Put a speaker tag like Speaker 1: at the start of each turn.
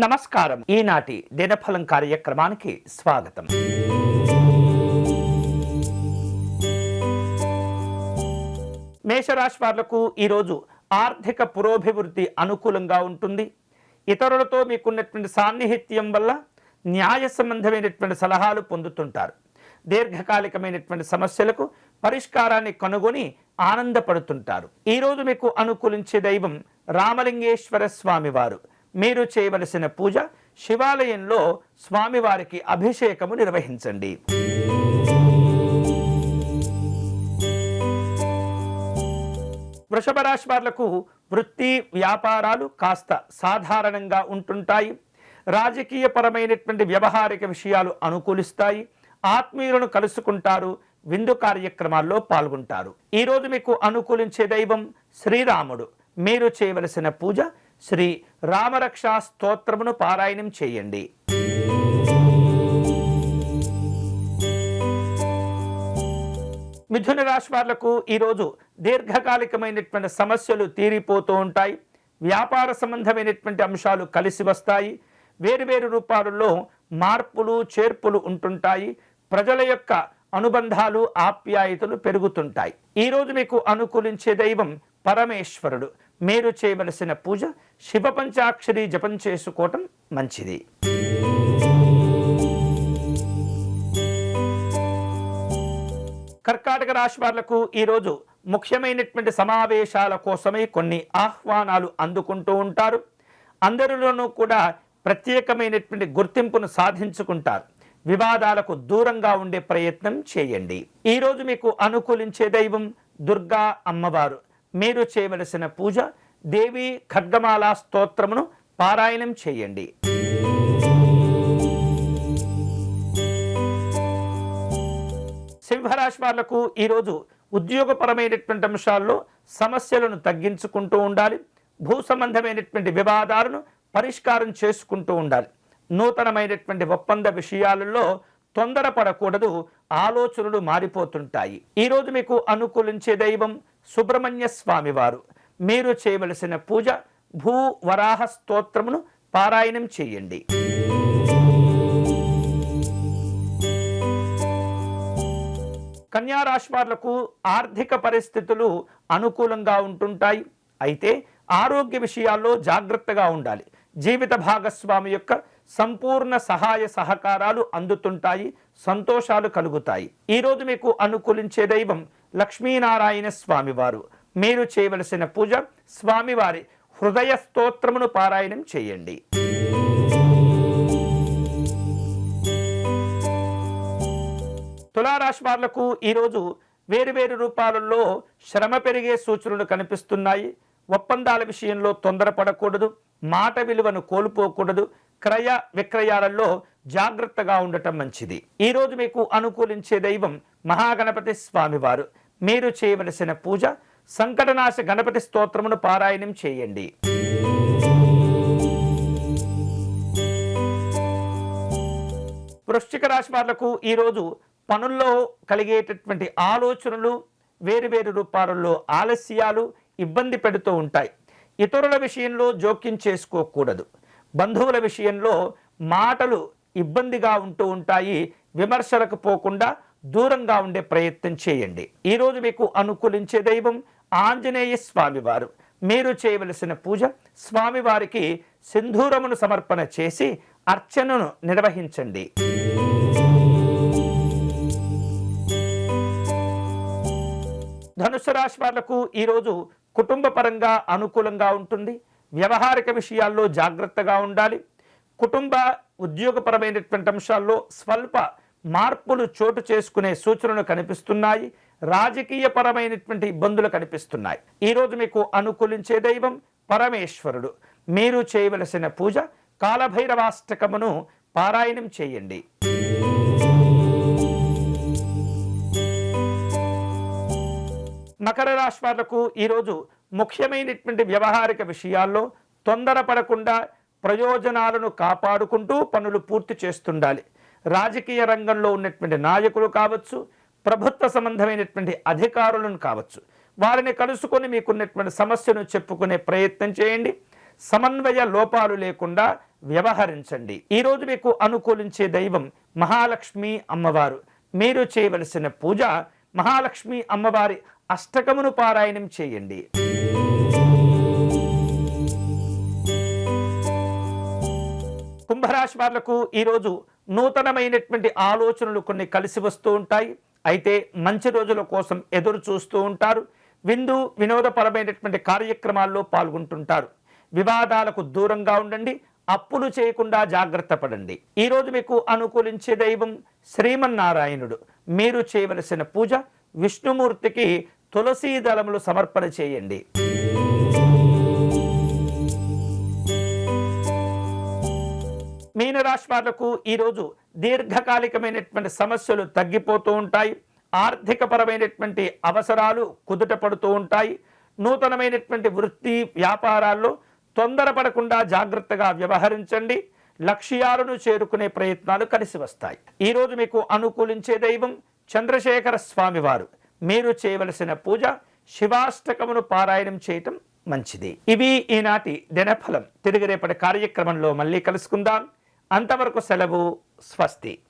Speaker 1: నమస్కారం. ఈనాటి దినఫలం కార్యక్రమానికి స్వాగతం. మేషరాశి వాళ్ళకు ఈరోజు ఆర్థిక పురోభివృద్ధి అనుకూలంగా ఉంటుంది. ఇతరులతో మీకున్నటువంటి సాన్నిహిత్యం వల్ల న్యాయ సంబంధమైనటువంటి సలహాలు పొందుతుంటారు. దీర్ఘకాలికమైనటువంటి సమస్యలకు పరిష్కారాన్ని కనుగొని ఆనందపడుతుంటారు. ఈరోజు మీకు అనుకూలించే దైవం రామలింగేశ్వర స్వామివారు. మీరు చేయవలసిన పూజ శివాలయంలో స్వామివారికి అభిషేకము నిర్వహించండి. వృషభ రాశి వాళ్ళకు వృత్తి వ్యాపారాలు కాస్త సాధారణంగా ఉంటుంటాయి. రాజకీయపరమైనటువంటి వ్యవహారిక విషయాలు అనుకూలిస్తాయి. ఆత్మీయులను కలుసుకుంటారు. విందు కార్యక్రమాల్లో పాల్గొంటారు. ఈరోజు మీకు అనుకూలించే దైవం శ్రీరాముడు. మీరు చేయవలసిన పూజ శ్రీ రామరక్షా స్తోత్రమును పారాయణం చేయండి. మిథున రాశి వాళ్ళకు ఈరోజు దీర్ఘకాలికమైనటువంటి సమస్యలు తీరిపోతూ ఉంటాయి. వ్యాపార సంబంధమైనటువంటి అంశాలు కలిసి వస్తాయి. వేరువేరు రూపాలలో మార్పులు చేర్పులు ఉంటుంటాయి. ప్రజల యొక్క అనుబంధాలు ఆప్యాయతలు పెరుగుతుంటాయి. ఈరోజు మీకు అనుకూలించే దైవం పరమేశ్వరుడు. మీరు చేయవలసిన పూజ శివ పంచాక్షరి జపం చేసుకోవటం మంచిది. కర్కాటక రాశి వాళ్ళకు ఈరోజు ముఖ్యమైనటువంటి సమావేశాల కోసమే కొన్ని ఆహ్వానాలు అందుకుంటూ ఉంటారు. అందరిలోనూ కూడా ప్రత్యేకమైనటువంటి గుర్తింపును సాధించుకుంటారు. వివాదాలకు దూరంగా ఉండే ప్రయత్నం చేయండి. ఈరోజు మీకు అనుకూలించే దైవం దుర్గా అమ్మవారు. మీరు చేయవలసిన పూజ దేవి ఖడ్గమాల స్తోత్రమును పారాయణం చేయండి. సింహరాశి వాళ్ళకు ఈరోజు ఉద్యోగపరమైనటువంటి అంశాల్లో సమస్యలను తగ్గించుకుంటూ ఉండాలి. భూ సంబంధమైనటువంటి వివాదాలను పరిష్కారం చేసుకుంటూ ఉండాలి. నూతనమైనటువంటి ఒప్పంద విషయాలలో తొందరపడకూడదు. ఆలోచనలు మారిపోతుంటాయి. ఈరోజు మీకు అనుకూలించే దైవం సుబ్రహ్మణ్య స్వామివారు. మీరు చేయవలసిన పూజ భూ వరాహ స్తోత్రమును పారాయణం చేయండి. కన్యారాశి వాళ్ళకు ఆర్థిక పరిస్థితులు అనుకూలంగా ఉంటుంటాయి. అయితే ఆరోగ్య విషయాల్లో జాగ్రత్తగా ఉండాలి. జీవిత భాగస్వామి యొక్క సంపూర్ణ సహాయ సహకారాలు అందుతుంటాయి సంతోషాలు కలుగుతాయి. ఈరోజు మీకు అనుకూలించే దైవం లక్ష్మీనారాయణ స్వామివారు. మీరు చేయవలసిన పూజ స్వామివారి హృదయ స్తోత్రమును పారాయణం చేయండి. తులారాశి వాళ్ళకు ఈరోజు వేరు వేరు రూపాలలో శ్రమ పెరిగే సూచనలు కనిపిస్తున్నాయి. ఒప్పందాల విషయంలో తొందరపడకూడదు మాట విలువను కోల్పోకూడదు క్రయ విక్రయాలలో జాగ్రత్తగా ఉండటం మంచిది. ఈరోజు మీకు అనుకూలించే దైవం మహాగణపతి స్వామివారు. మీరు చేయవలసిన పూజ సంకటనాశ గణపతి స్తోత్రమును పారాయణం చేయండి. వృశ్చిక రాశి వాళ్ళకు ఈరోజు పనుల్లో కలిగేటటువంటి ఆలోచనలు వేరువేరు రూపాలలో ఆలస్యాలు ఇబ్బంది పెడుతూ ఉంటాయి. ఇతరుల విషయంలో జోక్యం చేసుకోకూడదు. బంధువుల విషయంలో మాటలు ఇబ్బందిగా ఉంటూ ఉంటాయి. విమర్శలకు పోకుండా దూరంగా ఉండే ప్రయత్నం చేయండి. ఈరోజు మీకు అనుకూలించే దైవం ఆంజనేయ స్వామివారు. మీరు చేయవలసిన పూజ స్వామివారికి సింధూరమును సమర్పణ చేసి అర్చనను నిర్వహించండి. ధనుసు రాశి వాళ్ళకు ఈరోజు కుటుంబ పరంగా అనుకూలంగా ఉంటుంది. వ్యవహారిక విషయాల్లో జాగ్రత్తగా ఉండాలి. కుటుంబ ఉద్యోగపరమైనటువంటి అంశాల్లో స్వల్ప మార్పులు చోటు చేసుకునే సూచనలు కనిపిస్తున్నాయి. రాజకీయపరమైనటువంటి ఇబ్బందులు కనిపిస్తున్నాయి. ఈరోజు మీకు అనుకూలించే దైవం పరమేశ్వరుడు. మీరు చేయవలసిన పూజ కాలభైరవాష్టకమును పారాయణం చేయండి. మకర రాశి వాళ్ళకు ఈరోజు ముఖ్యమైనటువంటి వ్యవహారిక విషయాల్లో తొందరపడకుండా ప్రయోజనాలను కాపాడుకుంటూ పనులు పూర్తి చేస్తుండాలి. రాజకీయ రంగంలో ఉన్నటువంటి నాయకులు కావచ్చు ప్రభుత్వ సంబంధమైనటువంటి అధికారులను కావచ్చు వారిని కలుసుకొని మీకున్నటువంటి సమస్యను చెప్పుకునే ప్రయత్నం చేయండి. సమన్వయ లోపాలు లేకుండా వ్యవహరించండి. ఈరోజు మీకు అనుకూలించే దైవం మహాలక్ష్మి అమ్మవారు. మీరు చేయవలసిన పూజ మహాలక్ష్మి అమ్మవారి అష్టకమును పారాయణం చేయండి. కుంభరాశి వాళ్ళకు ఈరోజు నూతనమైనటువంటి ఆలోచనలు కొన్ని కలిసి వస్తూ ఉంటాయి. అయితే మంచి రోజుల కోసం ఎదురు చూస్తూ ఉంటారు. విందు వినోదపరమైనటువంటి కార్యక్రమాల్లో పాల్గొంటుంటారు. వివాదాలకు దూరంగా ఉండండి. అప్పులు చేయకుండా జాగ్రత్త పడండి. ఈరోజు మీకు అనుకూలించే దైవం శ్రీమన్నారాయణుడు. మీరు చేయవలసిన పూజ విష్ణుమూర్తికి తులసీ దళములు సమర్పణ చేయండి. మీనరాశి వాళ్ళకు ఈరోజు దీర్ఘకాలికమైనటువంటి సమస్యలు తగ్గిపోతూ ఉంటాయి. ఆర్థికపరమైనటువంటి అవసరాలు కుదుట పడుతూ ఉంటాయి. నూతనమైనటువంటి వృత్తి వ్యాపారాల్లో తొందరపడకుండా జాగ్రత్తగా వ్యవహరించండి. లక్ష్యాలను చేరుకునే ప్రయత్నాలు కలిసి వస్తాయి. ఈరోజు మీకు అనుకూలించే దైవం చంద్రశేఖర స్వామివారు. మీరు చేయవలసిన పూజ శివాష్టకమును పారాయణం చేయటం మంచిది. ఇవి ఈనాటి దినఫలం. తిరిగి రేపటి కార్యక్రమంలో మళ్ళీ కలుసుకుందాం. అంతవరకు సెలవు స్వస్తి.